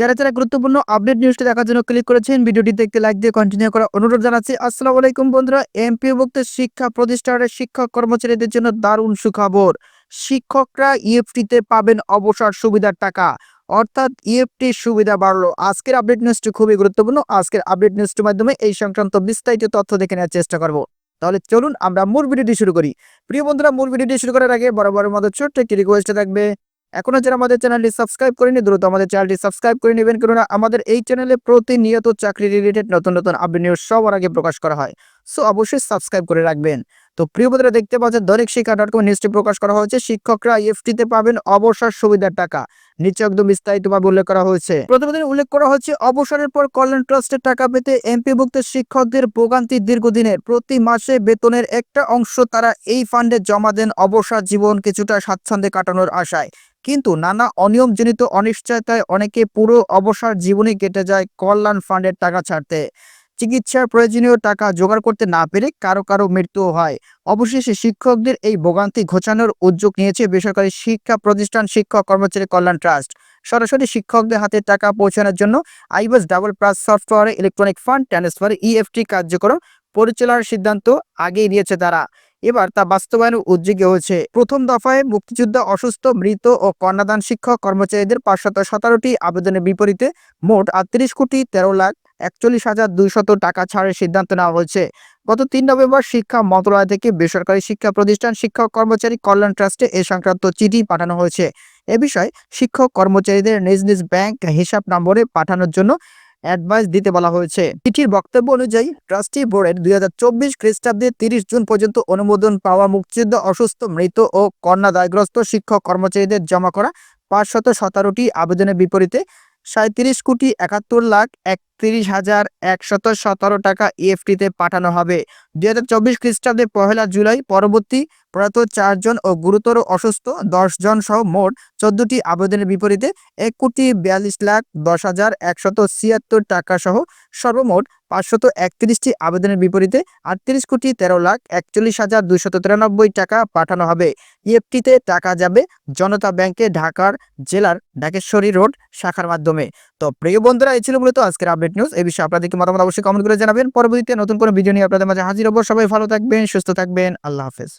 যারা যারা গুরুত্বপূর্ণ আপডেট নিউজটি দেখার জন্য ক্লিক করেছেন ভিডিওটি দেখতে লাইক দিয়ে কন্টিনিউ করার অনুরোধ জানাচ্ছি। আসসালামু আলাইকুম বন্ধুরা এমপিভুক্ত শিক্ষা প্রতিষ্ঠানের শিক্ষক কর্মচারীদের জন্য দারুণ সুখবর। শিক্ষকরা ইএফটিতে পাবেন অবসর সুবিধার টাকা। অর্থাৎ ইএফটি সুবিধা বাড়লো। আজকের আপডেট নিউজটি খুবই গুরুত্বপূর্ণ। আজকের আপডেট নিউজটির মাধ্যমে এই সংক্রান্ত বিস্তারিত তথ্য দেখে নেওয়ার চেষ্টা করব। তাহলে চলুন আমরা মূল ভিডিওটি শুরু করি। প্রিয় বন্ধুরা, মূল ভিডিওটি শুরু করার আগে বরাবরের মতো ছোট্ট একটি রিকোয়েস্ট থাকবে। এখনও যারা আমাদের চ্যানেলটি সাবস্ক্রাইব করেনি দ্রুত আমাদের চ্যানেলটি সাবস্ক্রাইব করে নেবেন। কেননা আমাদের এই চ্যানেলে প্রতিনিয়ত চাকরি রিলেটেড নতুন নতুন আপডেট নিউজ সবার আগে প্রকাশ করা হয়। সো অবশ্যই সাবস্ক্রাইব করে রাখবেন। তো, প্রিয় বন্ধুরা, দেখতে পাচ্ছেন দৈনিক শিক্ষা ডট কম নিউজটি প্রকাশ করা হয়েছে। শিক্ষকরা ইএফটিতে পাবেন অবসর সুবিধার টাকা। নিচে একদম বিস্তারিতভাবে উল্লেখ করা হয়েছে। প্রথমদিন উল্লেখ করা হচ্ছে অবসরের পর কল্যাণ ট্রাস্টের টাকা পেতে এমপিভুক্ত শিক্ষকদের ভোগান্তি দীর্ঘদিনের। প্রতি মাসে বেতনের একটা অংশ তারা এই ফান্ডে জমা দেন। অবসর জীবন কিছুটা স্বাচ্ছন্দ্যে কাটানোর আশায়। কিন্তু নানা অনিয়মজনিত অনিশ্চয়তায় অনেকে পুরো অবসর জীবনে কেটে যায় কল্যাণ ফান্ডের টাকা ছাড়তে। চিকিৎসার প্রয়োজনীয় টাকা জোগাড় করতে না পেরে কারও কারও মৃত্যু হয়। অবশেষে শিক্ষকদের এই ভোগান্তি ঘোচানোর উদ্যোগ নিয়েছে বেসরকারি শিক্ষা প্রতিষ্ঠান শিক্ষক কর্মচারী কল্যাণ ট্রাস্ট। সরাসরি শিক্ষকদের হাতে টাকা পৌঁছানোর জন্য আইবাস ডাবল প্লাস সফটওয়্যারে, ইলেকট্রনিক ফান্ড, ট্রান্সফার, ইএফটি কার্যক্রম পরিচালনার সিদ্ধান্ত আগেই নিয়েছে তারা। এবার তা বাস্তবায়ন উদ্যোগী হয়েছে। প্রথম দফায় মুক্তিযুদ্ধ অসুস্থ, মৃত ও কন্যাদান শিক্ষক কর্মচারীদের পাঁচশত সতেরোটি আবেদনের বিপরীতে মোট আটত্রিশ কোটি তেরো লাখ একচল্লিশ হাজার দুইশত টাকা ছাড়ের সিদ্ধান্ত নেওয়া হয়েছে। গত তিন নভেম্বর শিক্ষা মন্ত্রণালয় থেকে বেসরকারি শিক্ষা প্রতিষ্ঠান শিক্ষক কর্মচারী কল্যাণ ট্রাস্টে এ সংক্রান্ত চিঠি পাঠানো হয়েছে। এ বিষয়ে শিক্ষক কর্মচারীদের নিজ নিজ ব্যাংক হিসাব নম্বরে পাঠানোর জন্য অ্যাডভাইস দিতে বলা হয়েছে। চিঠির বক্তব্য অনুযায়ী, ট্রাস্টি বোর্ডের দুই হাজার চব্বিশ খ্রিস্টাব্দে তিরিশ জুন পর্যন্ত অনুমোদন পাওয়া মুক্তিযুদ্ধ, অসুস্থ, মৃত ও কন্যা দায়গ্রস্ত শিক্ষক কর্মচারীদের জমা করা পাঁচশত সতেরোটি আবেদনের বিপরীতে সাঁত্রিশ কোটি একাত্তর লাখ একত্রিশ হাজার একশত সতেরো টাকা ইএফটিতে পাঠানো হবে। দুই হাজার চব্বিশ খ্রিস্টাব্দে পহেলা জুলাই পরবর্তী প্রয়াত চারজন ও গুরুতর অসুস্থ জন সহ মোট চোদ্দটি আবেদনের বিপরীতে এক কোটি বিয়াল্লিশ লাখ দশ হাজার একশত ছিয়াত্তর টাকা সহ সর্বমোট পাঁচশত একত্রিশটি আবেদনের বিপরীতে আটত্রিশ কোটি তেরো লাখ একচল্লিশ হাজার দুইশত তিরানব্বই টাকা পাঠানো হবে। ইএফটিতে টাকা যাবে জনতা ব্যাংকে ঢাকার জেলার ঢাকেশ্বরী রোড শাখার মাধ্যমে। তো প্রিয় বন্ধুরা, এই ছিল মূলত আজকের আপডেট নিউজ এই বিষয়ে আপনাদেরকে মতামত অবশ্যই কমেন্ট করে জানাবেন। পরবর্তীতে নতুন কোনো ভিডিও নিয়ে আপনাদের মাঝে হাজির হব। সবাই ভালো থাকবেন, সুস্থ থাকবেন। আল্লাহ হাফেজ।